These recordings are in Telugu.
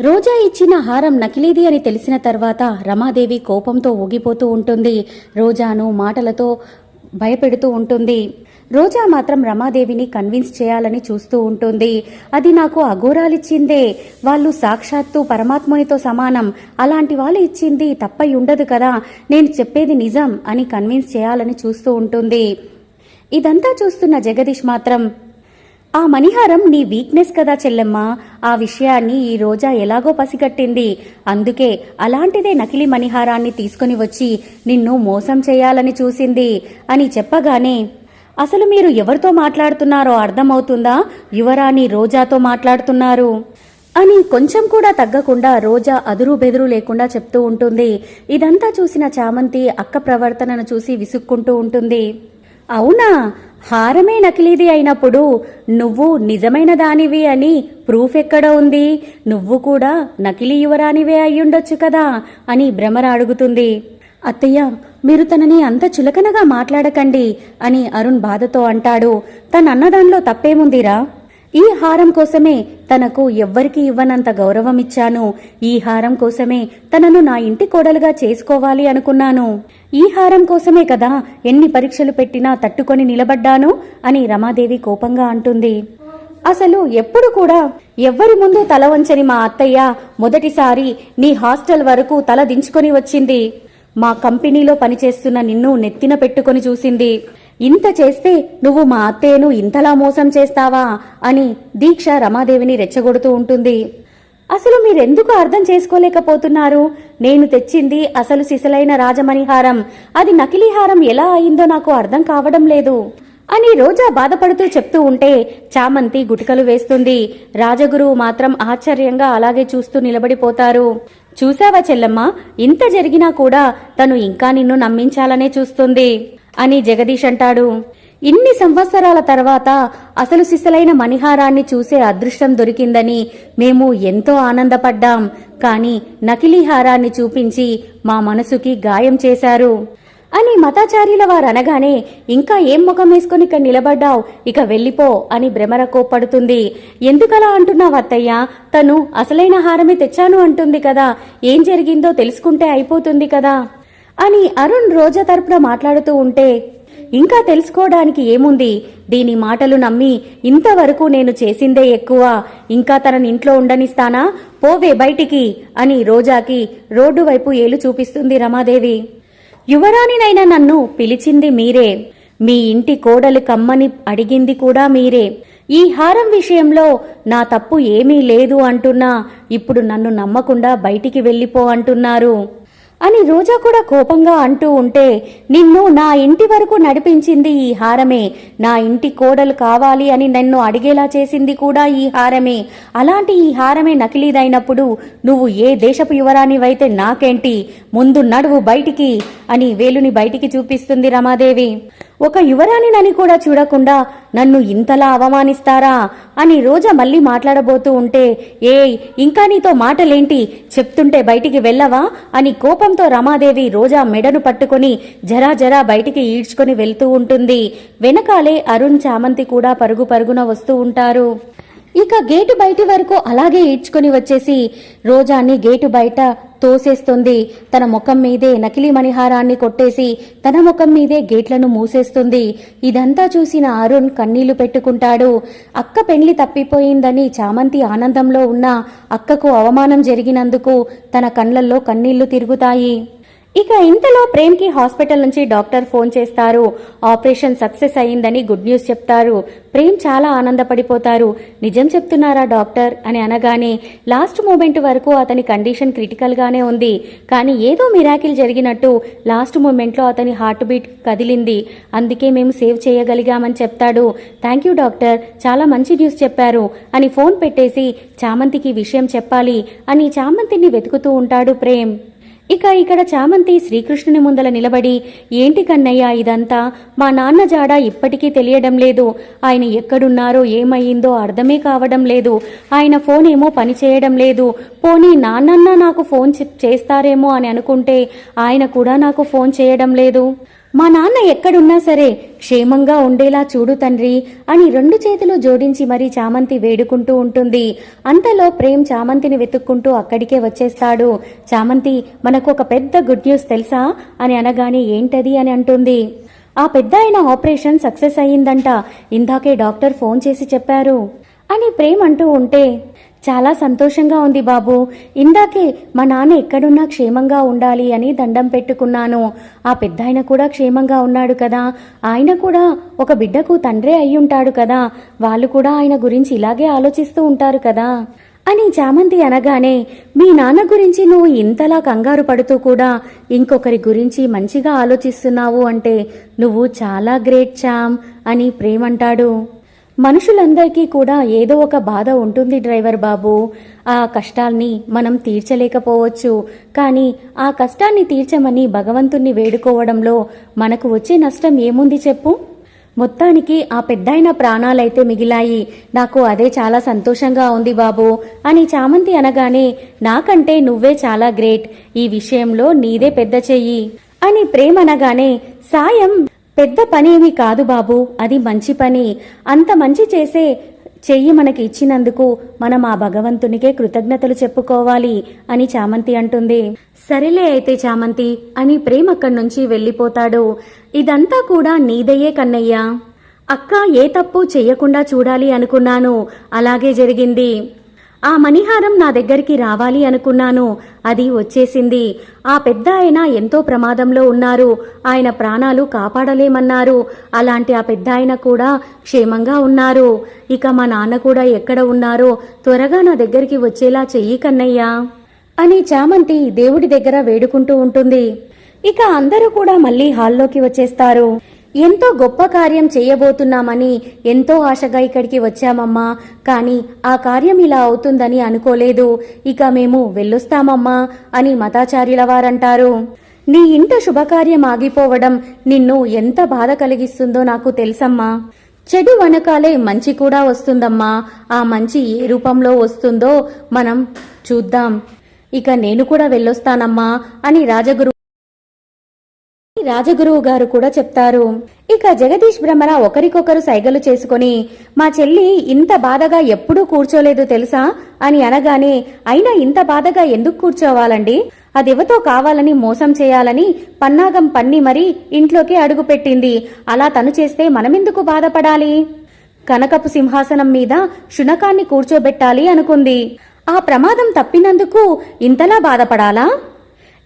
రోజా ఇచ్చిన హారం నకిలీది అని తెలిసిన తర్వాత రమాదేవి కోపంతో ఊగిపోతూ ఉంటుంది. రోజాను మాటలతో భయపెడుతూ ఉంటుంది. రోజా మాత్రం రమాదేవిని కన్విన్స్ చేయాలని చూస్తూ ఉంటుంది. అది నాకు అఘోరాలిచ్చిందే. వాళ్ళు సాక్షాత్తు పరమాత్మునితో సమానం. అలాంటి వాళ్ళు ఇచ్చింది తప్పై ఉండదు కదా. నేను చెప్పేది నిజం అని కన్విన్స్ చేయాలని చూస్తూ ఉంటుంది. ఇదంతా చూస్తున్న జగదీష్ మాత్రం ఆ మణిహారం నీ వీక్నెస్ కదా చెల్లెమ్మా. ఆ విషయాన్ని ఈ రోజా ఎలాగో పసిగట్టింది. అందుకే అలాంటిదే నకిలీ మణిహారాన్ని తీసుకుని వచ్చి నిన్ను మోసం చేయాలని చూసింది అని చెప్పగానే అసలు మీరు ఎవరితో మాట్లాడుతున్నారో అర్థమవుతుందా? యువరాణి రోజాతో మాట్లాడుతున్నారు. అని కొంచెం కూడా తగ్గకుండా రోజా అదురు బెదురు లేకుండా చెప్తూ ఉంటుంది. ఇదంతా చూసిన చామంతి అక్క ప్రవర్తనను చూసి విసుక్కుంటూ ఉంటుంది. అవునా? హారమే నకిలీది అయినప్పుడు నువ్వు నిజమైన దానివి అని ప్రూఫ్ ఎక్కడ ఉంది? నువ్వు కూడా నకిలీ యువరానివే అయ్యుండొచ్చు కదా అని భ్రమర అడుగుతుంది. అత్తయ్య మీరు తనని అంత చులకనగా మాట్లాడకండి అని అరుణ్ బాధతో అంటాడు. తనన్నదానిలో తప్పేముందిరా? ఈ హారం కోసమే తనకు ఎవ్వరికి ఇవ్వనంత గౌరవం ఇచ్చాను ఈ హారం కోసమే తనను నా ఇంటి కోడలుగా చేసుకోవాలి అనుకున్నాను. ఈ హారం కోసమే కదా ఎన్ని పరీక్షలు పెట్టినా తట్టుకొని నిలబడ్డాను అని రమాదేవి కోపంగా అంటుంది. అసలు ఎప్పుడు కూడా ఎవ్వరి ముందు తల వంచని మా అత్తయ్య మొదటిసారి నీ హాస్టల్ వరకు తల దించుకొని వచ్చింది. మా కంపెనీలో పనిచేస్తున్న నిన్ను నెత్తిన పెట్టుకొని చూసింది. ఇంత చేస్తే నువ్వు మా అత్తేను ఇంతలా మోసం చేస్తావా? అని దీక్ష రమాదేవిని రెచ్చగొడుతూ ఉంటుంది. అసలు మీరెందుకు అర్థం చేసుకోలేకపోతున్నారు? నేను తెచ్చింది అసలు సిసలైన రాజమణిహారం. అది నకిలీ హారం ఎలా అయిందో నాకు అర్థం కావడం లేదు. అని రోజా బాధపడుతూ చెప్తూ ఉంటే చామంతి గుటికలు వేస్తుంది. రాజగురువు మాత్రం ఆశ్చర్యంగా అలాగే చూస్తూ నిలబడిపోతారు. చూసావా చెల్లమ్మ? ఇంత జరిగినా కూడా తను ఇంకా నిన్ను నమ్మించాలనే చూస్తుంది. అని జగదీష్ అంటాడు. ఇన్ని సంవత్సరాల తర్వాత అసలు సిసలైన మణిహారాన్ని చూసే అదృష్టం దొరికిందని మేము ఎంతో ఆనందపడ్డాం. కానీ నకిలీ హారాన్ని చూపించి మా మనసుకి గాయం చేశారు. అని మతాచార్యుల వారు అనగానే ఇంకా ఏం ముఖం వేసుకుని ఇక్కడ నిలబడ్డావు? ఇక వెళ్ళిపో అని భ్రమర కోప్పడుతుంది. ఎందుకలా అంటున్నావు అత్తయ్య? తను అసలైన హారమే తెచ్చాను అంటుంది కదా. ఏం జరిగిందో తెలుసుకుంటే అయిపోతుంది కదా. అని అరుణ్ రోజా తరపున మాట్లాడుతూ ఉంటే ఇంకా తెలుసుకోవడానికి ఏముంది? దీని మాటలు నమ్మి ఇంతవరకు నేను చేసిందే ఎక్కువ. ఇంకా తనని ఇంట్లో ఉండనిస్తానా? పోవే బయటికి అని రోజాకి రోడ్డు వైపు ఏలు చూపిస్తుంది రమాదేవి. యువరాణినైనా నన్ను పిలిచింది మీరే. మీ ఇంటి కోడలు కమ్మని అడిగింది కూడా మీరే. ఈ హారం విషయంలో నా తప్పు ఏమీ లేదు అంటున్నా. ఇప్పుడు నన్ను నమ్మకుండా బయటికి వెళ్ళిపో అంటున్నారు. అని రోజా కూడా కోపంగా అంటూ ఉంటే నిన్ను నా ఇంటి వరకు నడిపించింది ఈ హారమే. నా ఇంటి కోడలు కావాలి అని నన్ను అడిగేలా చేసింది కూడా ఈ హారమే. అలాంటి ఈ హారమే నకిలీదైనప్పుడు నువ్వు ఏ దేశపు యువరానివైతే నాకేంటి? ముందు నడువు బయటికి అని వేలుని బయటికి చూపిస్తుంది రమాదేవి. ఒక యువరాణినని కూడా చూడకుండా నన్ను ఇంతలా అవమానిస్తారా అని రోజా మళ్ళీ మాట్లాడబోతూ ఉంటే ఏయ్ ఇంకా నీతో మాటలేంటి? చెప్తుంటే బయటికి వెళ్ళవా? అని కోపంతో రమాదేవి రోజా మెడను పట్టుకొని జరా జరా బయటికి ఈడ్చుకొని వెళ్తూ ఉంటుంది. వెనకాలే అరుణ్ చామంతి కూడా పరుగు పరుగున వస్తూ ఉంటారు. ఇక గేటు బయటి వరకు అలాగే ఈడ్చుకొని వచ్చేసి రోజాని గేటు బయట తోసేస్తుంది. తన ముఖం మీదే నకిలీ మణిహారాన్ని కొట్టేసి తన ముఖం మీదే గేట్లను మూసేస్తుంది. ఇదంతా చూసిన అరుణ్ కన్నీళ్ళు పెట్టుకుంటాడు. అక్క పెళ్ళి తప్పిపోయిందని చామంతి ఆనందంలో ఉన్న అక్కకు అవమానం జరిగినందుకు తన కళ్ళల్లో కన్నీళ్ళు తిరుగుతాయి. ఇక ఇంతలో ప్రేమ్కి హాస్పిటల్ నుంచి డాక్టర్ ఫోన్ చేస్తారు. ఆపరేషన్ సక్సెస్ అయ్యిందని గుడ్ న్యూస్ చెప్తారు. ప్రేమ్ చాలా ఆనందపడిపోతారు. నిజం చెప్తున్నారా డాక్టర్? అని అనగానే లాస్ట్ మూమెంట్ వరకు అతని కండిషన్ క్రిటికల్గానే ఉంది. కానీ ఏదో మిరాకిల్ జరిగినట్టు లాస్ట్ మూమెంట్లో అతని హార్ట్ బీట్ కదిలింది. అందుకే మేము సేవ్ చేయగలిగామని చెప్తాడు. Thank you doctor. చాలా మంచి న్యూస్ చెప్పారు. అని ఫోన్ పెట్టేసి చామంతికి విషయం చెప్పాలి అని చామంతిని వెతుకుతూ ఉంటాడు ప్రేమ్. ఇక ఇక్కడ చామంతి శ్రీకృష్ణుని ముందల నిలబడి ఏంటి కన్నయ్య ఇదంతా? మా నాన్న జాడ ఇప్పటికీ తెలియడం లేదు. ఆయన ఎక్కడున్నారో ఏమయ్యిందో అర్థమే కావడం లేదు. ఆయన ఫోన్ ఏమో పనిచేయడం లేదు. పోనీ నాన్నన్న నాకు ఫోన్ చేస్తారేమో అని అనుకుంటే ఆయన కూడా నాకు ఫోన్ చేయడం లేదు. మా నాన్న ఎక్కడున్నా సరే క్షేమంగా ఉండేలా చూడు తండ్రి అని రెండు చేతులు జోడించి మరీ చామంతి వేడుకుంటూ ఉంటుంది. అంతలో ప్రేమ్ చామంతిని వెతుక్కుంటూ అక్కడికే వచ్చేస్తాడు. చామంతి మనకు ఒక పెద్ద గుడ్ న్యూస్ తెలుసా? అని అనగానే ఏంటది? అని అంటుంది. ఆ పెద్ద ఆపరేషన్ సక్సెస్ అయ్యిందంట. ఇందాకే డాక్టర్ ఫోన్ చేసి చెప్పారు. అని ప్రేమ్ అంటూ ఉంటే చాలా సంతోషంగా ఉంది బాబు. ఇందాకే మా నాన్న ఎక్కడున్నా క్షేమంగా ఉండాలి అని దండం పెట్టుకున్నాను. ఆ పెద్దాయన కూడా క్షేమంగా ఉన్నాడు కదా. ఆయన కూడా ఒక బిడ్డకు తండ్రే అయ్యుంటాడు కదా. వాళ్ళు కూడా ఆయన గురించి ఇలాగే ఆలోచిస్తూ ఉంటారు కదా. అని చామంతి అనగానే మీ నాన్న గురించి నువ్వు ఇంతలా కంగారు పడుతూ కూడా ఇంకొకరి గురించి మంచిగా ఆలోచిస్తున్నావు అంటే నువ్వు చాలా గ్రేట్ చామ్ అని ప్రేమంటాడు మనుషులందరికీ కూడా ఏదో ఒక బాధ ఉంటుంది డ్రైవర్ బాబు. ఆ కష్టాల్ని మనం తీర్చలేకపోవచ్చు. కానీ ఆ కష్టాన్ని తీర్చమని భగవంతుణ్ణి వేడుకోవడంలో మనకు వచ్చే నష్టం ఏముంది చెప్పు? మొత్తానికి ఆ పెద్దయిన ప్రాణాలైతే మిగిలాయి. నాకు అదే చాలా సంతోషంగా ఉంది బాబు. అని చామంతి అనగానే నాకంటే నువ్వే చాలా గ్రేట్. ఈ విషయంలో నీదే పెద్ద చెయ్యి. అని ప్రేమనగానే సాయం పెద్ద పనేమి కాదు బాబు. అది మంచి పని. అంత మంచి చేసే చెయ్యి మనకి ఇచ్చినందుకు మనం ఆ భగవంతునికే కృతజ్ఞతలు చెప్పుకోవాలి అని చామంతి అంటుంది. సరేలే అయితే చామంతి అని ప్రేమ్ అక్కడి నుంచి వెళ్ళిపోతాడు. ఇదంతా కూడా నీదయ్యే కన్నయ్యా. అక్క ఏ తప్పు చెయ్యకుండా చూడాలి అనుకున్నాను. అలాగే జరిగింది. ఆ మణిహారం నా దగ్గరికి రావాలి అనుకున్నాను. అది వచ్చేసింది. ఆ పెద్ద ఆయన ఎంతో ప్రమాదంలో ఉన్నారు. ఆయన ప్రాణాలు కాపాడలేమన్నారు. అలాంటి ఆ పెద్ద ఆయన కూడా క్షేమంగా ఉన్నారు. ఇక మా నాన్న కూడా ఎక్కడ ఉన్నారో త్వరగా నా దగ్గరికి వచ్చేలా చెయ్యి కన్నయ్యా అని చామంతి దేవుడి దగ్గర వేడుకుంటూ ఉంటుంది. ఇక అందరూ కూడా మళ్ళీ హాల్లోకి వచ్చేస్తారు. ఎంతో గొప్ప కార్యం చేయబోతున్నామని ఎంతో ఆశగా ఇక్కడికి వచ్చామమ్మా. కానీ ఆ కార్యం ఇలా అవుతుందని అనుకోలేదు. ఇక మేము వెళ్ళొస్తామమ్మా అని మతాచార్యుల వారంటారు. నీ ఇంట శుభకార్యం ఆగిపోవడం నిన్ను ఎంత బాధ కలిగిస్తుందో నాకు తెలుసమ్మా. చెడు వెనకాలే మంచి కూడా వస్తుందమ్మా. ఆ మంచి ఏ రూపంలో వస్తుందో మనం చూద్దాం. ఇక నేను కూడా వెళ్ళొస్తానమ్మా అని రాజగురు రాజగురువు గారు కూడా చెప్తారు. ఇక జగదీష్ భ్రమర ఒకరికొకరు సైగలు చేసుకొని మా చెల్లి ఇంత బాధగా ఎప్పుడూ కూర్చోలేదు తెలుసా? అని అనగానే అయినా ఇంత బాధగా ఎందుకు కూర్చోవాలండి? అదెవతో కావాలని మోసం చేయాలని పన్నాగం పన్ని మరీ ఇంట్లోకి అడుగుపెట్టింది అలా తను చేస్తే మనమెందుకు బాధపడాలి? కనకపు సింహాసనం మీద శునకాన్ని కూర్చోబెట్టాలి అనుకుంది. ఆ ప్రమాదం తప్పినందుకు ఇంతలా బాధపడాలా?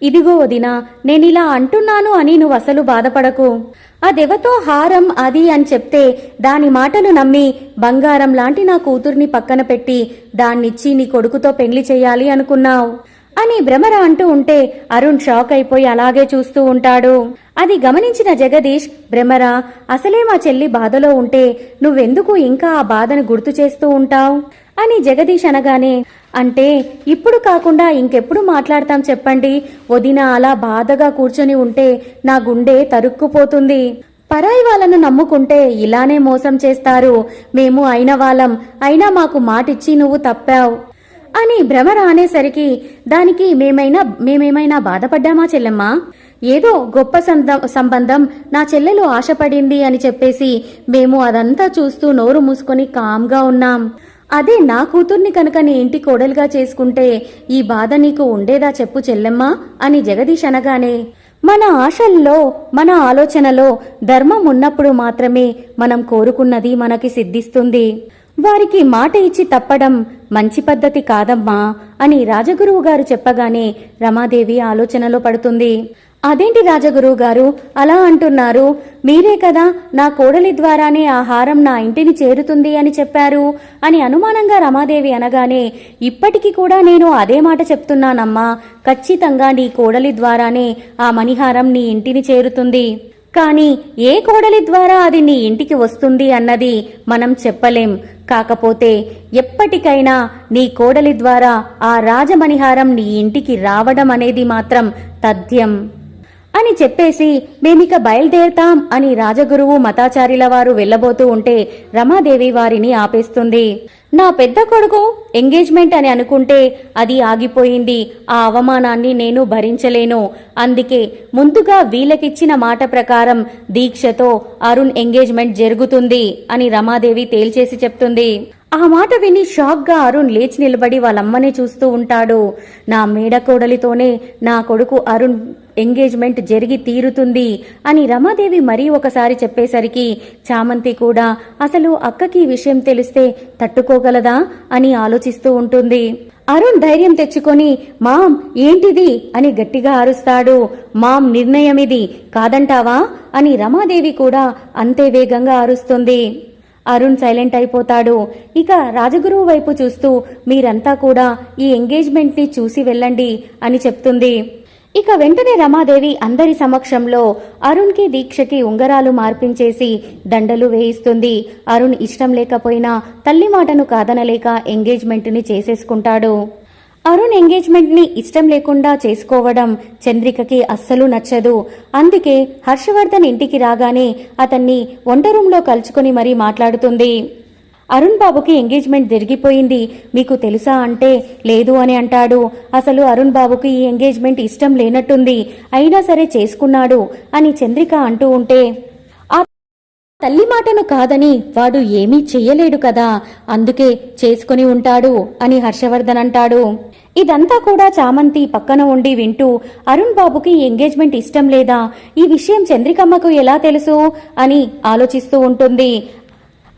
ఇదిగో వదినా నేనిలా అంటున్నాను అని నువ్వు అసలు బాధపడకు. అదెవతో హారం అది అని చెప్తే దాని మాటలు నమ్మి బంగారం లాంటి నా కూతుర్ని పక్కన పెట్టి దాన్నిచ్చి నీ కొడుకుతో పెళ్ళి చేయాలి అనుకున్నావు. అని భ్రమర అంటూ ఉంటే అరుణ్ షాక్ అయిపోయి అలాగే చూస్తూ ఉంటాడు. అది గమనించిన జగదీష్ భ్రమర అసలే మా చెల్లి బాధలో ఉంటే నువ్వెందుకు ఇంకా ఆ బాధను గుర్తు చేస్తూ ఉంటావు? అని జగదీష్ అనగానే అంటే ఇప్పుడు కాకుండా ఇంకెప్పుడు మాట్లాడతాం చెప్పండి. వదిన అలా బాధగా కూర్చొని ఉంటే నా గుండె తరుక్కుపోతుంది. పరాయి వాళ్ళను నమ్ముకుంటే ఇలానే మోసం చేస్తారు. మేము అయిన వాళ్ళం. అయినా మాకు మాటిచ్చి నువ్వు తప్పావు. అని భ్రమ రానేసరికి దానికి మేమైనా మేమేమైనా బాధపడ్డామా చెల్లెమ్మా? ఏదో గొప్ప సంబంధం నా చెల్లెలు ఆశపడింది అని చెప్పేసి మేము అదంతా చూస్తూ నోరు మూసుకొని కామ్గా ఉన్నాం. అదే నా కూతుర్ని కనుక నీ ఇంటి కోడలుగా చేసుకుంటే ఈ బాధ నీకు ఉండేదా చెప్పు చెల్లెమ్మా? అని జగదీష్ అనగానే మన ఆశల్లో మన ఆలోచనలో ధర్మం ఉన్నప్పుడు మాత్రమే మనం కోరుకున్నది మనకి సిద్ధిస్తుంది. వారికి మాట ఇచ్చి తప్పడం మంచి పద్ధతి కాదమ్మా అని రాజగురువు గారు చెప్పగానే రమాదేవి ఆలోచనలో పడుతుంది. అదేంటి రాజగురువు గారు? అలా అంటున్నారు. మీరే కదా నా కోడలి ద్వారానే ఆ హారం నా ఇంటిని చేరుతుంది అని చెప్పారు అని అనుమానంగా రమాదేవి అనగానే ఇప్పటికీ కూడా నేను అదే మాట చెప్తున్నానమ్మా. ఖచ్చితంగా నీ కోడలి ద్వారానే ఆ మణిహారం నీ ఇంటిని చేరుతుంది. కానీ ఏ కోడలి ద్వారా అది నీ ఇంటికి వస్తుంది అన్నది మనం చెప్పలేం. కాకపోతే ఎప్పటికైనా నీ కోడలి ద్వారా ఆ రాజమణిహారం నీ ఇంటికి రావడం అనేది మాత్రం తథ్యం. అని చెప్పేసి మేమిక బయలుదేరతాం అని రాజగురువు మతాచార్యుల వారు వెళ్ళబోతూ ఉంటే రమాదేవి వారిని ఆపేస్తుంది. నా పెద్ద కొడుకు ఎంగేజ్మెంట్ అని అనుకుంటే అది ఆగిపోయింది. ఆ అవమానాన్ని నేను భరించలేను. అందుకే ముందుగా వీళ్ళకిచ్చిన మాట ప్రకారం దీక్షతో అరుణ్ ఎంగేజ్మెంట్ జరుగుతుంది అని రమాదేవి తేల్చేసి చెప్తుంది. ఆ మాట విని షాక్గా అరుణ్ లేచి నిలబడి వాళ్ళమ్మనే చూస్తూ ఉంటాడు. నా మేడకోడలితోనే నా కొడుకు అరుణ్ ఎంగేజ్మెంట్ జరిగి తీరుతుంది అని రమాదేవి మరీ ఒకసారి చెప్పేసరికి చామంతి కూడా అసలు అక్కకి విషయం తెలిస్తే తట్టుకోగలదా అని ఆలోచిస్తూ ఉంటుంది. అరుణ్ ధైర్యం తెచ్చుకొని మామ్ ఏంటిది? అని గట్టిగా అరుస్తాడు. మామ్ నిర్ణయం ఇది కాదంటావా? అని రమాదేవి కూడా అంతే వేగంగా అరుస్తుంది. అరుణ్ సైలెంట్ అయిపోతాడు. ఇక రాజగురువు వైపు చూస్తూ మీరంతా కూడా ఈ ఎంగేజ్మెంట్ని చూసి వెళ్ళండి అని చెప్తుంది. ఇక వెంటనే రమాదేవి అందరి సమక్షంలో అరుణ్కి దీక్షకి ఉంగరాలు మార్పించేసి దండలు వేయిస్తుంది. అరుణ్ ఇష్టం లేకపోయినా తల్లి మాటను కాదనలేక ఎంగేజ్మెంట్ని చేసేసుకుంటాడు. అరుణ్ ఎంగేజ్మెంట్ని ఇష్టం లేకుండా చేసుకోవడం చంద్రికకి అస్సలు నచ్చదు. అందుకే హర్షవర్ధన్ ఇంటికి రాగానే అతన్ని వంట రూంలో కలుచుకొని మరీ మాట్లాడుతుంది. అరుణ్ బాబుకి ఎంగేజ్మెంట్ జరిగిపోయింది. మీకు తెలుసా అంటే లేదు అని అంటాడు. అసలు అరుణ్ బాబుకి ఈ ఎంగేజ్మెంట్ ఇష్టం లేనట్టుంది. అయినా సరే చేసుకున్నాడు అని చంద్రిక అంటూ ఉంటే తల్లి మాటను కాదని వాడు ఏమీ చెయ్యలేడు కదా అందుకే చేసుకుని ఉంటాడు అని హర్షవర్ధన్ అంటాడు. ఇదంతా కూడా చామంతి పక్కన ఉండి వింటూ అరుణ్ బాబుకి ఎంగేజ్మెంట్ ఇష్టం లేదా? ఈ విషయం చంద్రికమ్మకు ఎలా తెలుసు? అని ఆలోచిస్తూ ఉంటుంది.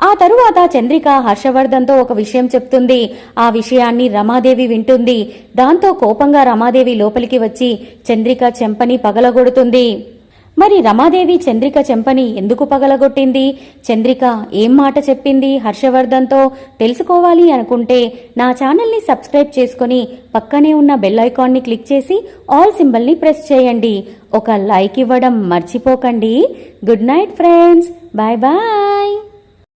ఆ తరువాత చంద్రిక హర్షవర్ధన్తో ఒక విషయం చెప్తుంది. ఆ విషయాన్ని రమాదేవి వింటుంది. దాంతో కోపంగా రమాదేవి లోపలికి వచ్చి చంద్రిక చెంపని పగలగొడుతుంది. మరి రమాదేవి చంద్రిక చెంపని ఎందుకు పగలగొట్టింది? చంద్రిక ఏం మాట చెప్పింది? హర్షవర్ధన్తో తెలుసుకోవాలి అనుకుంటే నా ఛానల్ని సబ్స్క్రైబ్ చేసుకుని పక్కనే ఉన్న బెల్ ఐకాన్ని క్లిక్ చేసి ఆల్ సింబల్ని ప్రెస్ చేయండి. ఒక లైక్ ఇవ్వడం మర్చిపోకండి. Good night friends. Bye bye.